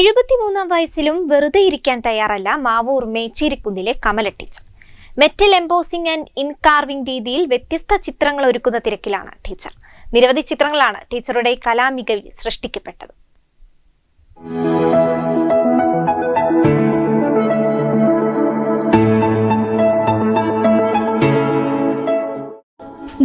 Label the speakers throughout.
Speaker 1: എഴുപത്തിമൂന്നാം വയസ്സിലും വെറുതെ ഇരിക്കാൻ തയ്യാറല്ല മാവൂർ മേച്ചേരിക്കുന്നിലെ കമലട്ടീച്ചർ metal embossing and in carving രീതിയിൽ വ്യത്യസ്ത ചിത്രങ്ങൾ ഒരുക്കുന്ന തിരക്കിലാണ് ടീച്ചർ. നിരവധി ചിത്രങ്ങളാണ് ടീച്ചറുടെ കലാമികവിൽ സൃഷ്ടിക്കപ്പെട്ടത്.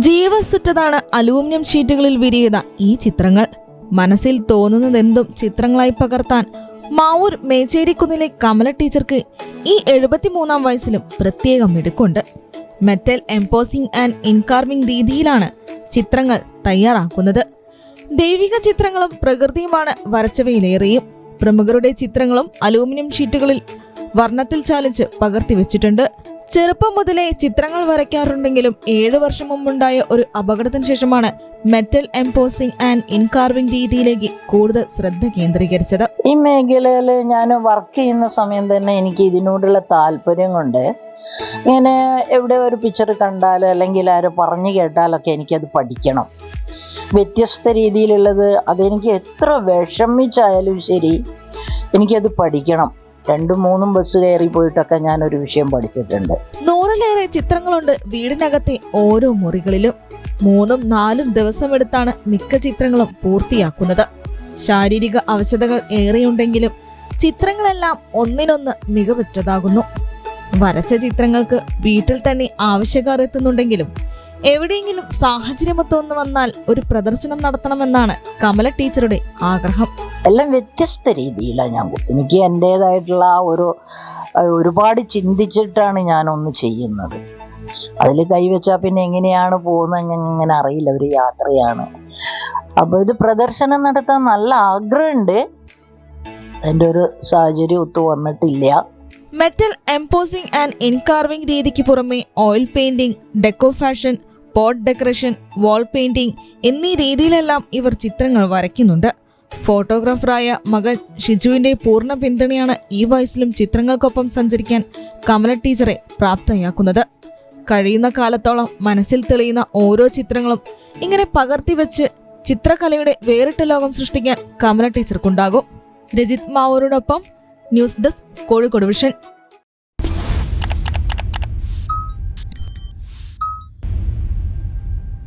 Speaker 2: ജീവസുറ്റതാണ് അലൂമിനിയം ഷീറ്റുകളിൽ വിരിയുന്ന ഈ ചിത്രങ്ങൾ. മനസ്സിൽ തോന്നുന്നതെന്തും ചിത്രങ്ങളായി പകർത്താൻ മാവൂർ മേച്ചേരിക്കുന്നിലെ കമല ടീച്ചർക്ക് ഈ എഴുപത്തിമൂന്നാം വയസ്സിലും പ്രത്യേകം മിടുക്കുണ്ട്. മെറ്റൽ എംപോസിംഗ് ആൻഡ് ഇൻകാർവിംഗ് രീതിയിലാണ് ചിത്രങ്ങൾ തയ്യാറാക്കുന്നത്. ദൈവിക ചിത്രങ്ങളും പ്രകൃതിയുമാണ് വരച്ചവയിലേറെയും. പ്രമുഖരുടെ ചിത്രങ്ങളും അലൂമിനിയം ഷീറ്റുകളിൽ വർണത്തിൽ ചാലിച്ച് പകർത്തിവെച്ചിട്ടുണ്ട് ചെറുപ്പം മുതലേ ചിത്രങ്ങൾ വരയ്ക്കാറുണ്ടെങ്കിലും ഏഴു വർഷം മുമ്പുണ്ടായ ഒരു അപകടത്തിന് ശേഷമാണ് മെറ്റൽ എംപോസിംഗ് ആൻഡ് ഇൻകാർവിംഗ് രീതിയിലേക്ക് കൂടുതൽ ശ്രദ്ധ കേന്ദ്രീകരിച്ചത്.
Speaker 3: ഈ മേഖലയിൽ ഞാൻ വർക്ക് ചെയ്യുന്ന സമയം തന്നെ എനിക്ക് ഇതിനോടുള്ള താല്പര്യം കൊണ്ട് ഇങ്ങനെ എവിടെ ഒരു പിക്ചർ കണ്ടാലോ അല്ലെങ്കിൽ ആരോ പറഞ്ഞു കേട്ടാലൊക്കെ എനിക്കത് പഠിക്കണം. വ്യത്യസ്ത രീതിയിലുള്ളത് അതെനിക്ക് എത്ര വിഷമിച്ചായാലും ശരി എനിക്കത് പഠിക്കണം. രണ്ടും മൂന്നും ബസ് കയറി പോയിട്ടൊക്കെ ഞാൻ ഒരു വിഷയം പഠിച്ചിട്ടുണ്ട്.
Speaker 2: നൂറിലേറെ ചിത്രങ്ങളുണ്ട് വീടിനകത്തെ ഓരോ മുറികളിലും. മൂന്നും നാലും ദിവസം ദിവസമെടുത്താണ് മിക്ക ചിത്രങ്ങളും പൂർത്തിയാക്കുന്നത്. ശാരീരിക അവശതകൾ ഏറെയുണ്ടെങ്കിലും ചിത്രങ്ങളെല്ലാം ഒന്നിനൊന്ന് മികവുറ്റതാകുന്നു. വരച്ച ചിത്രങ്ങൾക്ക് വീട്ടിൽ തന്നെ ആവശ്യക്കാർ എത്തുന്നുണ്ടെങ്കിലും എവിടെയെങ്കിലും സാഹചര്യമൊത്തൊന്ന് വന്നാൽ ഒരു പ്രദർശനം നടത്തണമെന്നാണ് കമല ടീച്ചറുടെ ആഗ്രഹം.
Speaker 3: എല്ലാം വ്യത്യസ്ത രീതിയിലാണ് ഞാൻ എനിക്ക് എന്റേതായിട്ടുള്ള ആ ഒരു ഒരുപാട് ചിന്തിച്ചിട്ടാണ് ഞാനൊന്ന് ചെയ്യുന്നത്. അതിൽ കൈവച്ചാൽ പിന്നെ എങ്ങനെയാണ് പോകുന്നത് അങ്ങനെ അറിയില്ല. ഒരു യാത്രയാണ്. അപ്പോൾ ഇത് പ്രദർശനം നടത്താൻ നല്ല ആഗ്രഹമുണ്ട്. എന്റെ ഒരു സാഹചര്യം ഒത്തു വന്നിട്ടില്ല.
Speaker 2: മെറ്റൽ എംപോസിംഗ് ആൻഡ് ഇൻകാർവിംഗ് രീതിക്ക് പുറമെ oil painting deco fashion pot decoration wall painting എന്നീ രീതിയിലെല്ലാം ഇവർ ചിത്രങ്ങൾ വരയ്ക്കുന്നുണ്ട്. ഫോട്ടോഗ്രാഫറായ മകൻ ഷിജുവിന്റെ പൂർണ പിന്തുണയാണ് ഈ വയസ്സിലും ചിത്രങ്ങൾക്കൊപ്പം സഞ്ചരിക്കാൻ കമല ടീച്ചറെ പ്രാപ്തയാക്കുന്നത്. കഴിയുന്ന കാലത്തോളം മനസ്സിൽ തെളിയുന്ന ഓരോ ചിത്രങ്ങളും ഇങ്ങനെ പകർത്തിവെച്ച് ചിത്രകലയുടെ വേറിട്ട ലോകം സൃഷ്ടിക്കാൻ കമല ടീച്ചർക്കുണ്ടാകും. രജിത് മാവൂരോടൊപ്പം ന്യൂസ് ഡെസ്ക് കോഴിക്കോട് വിഷൻ.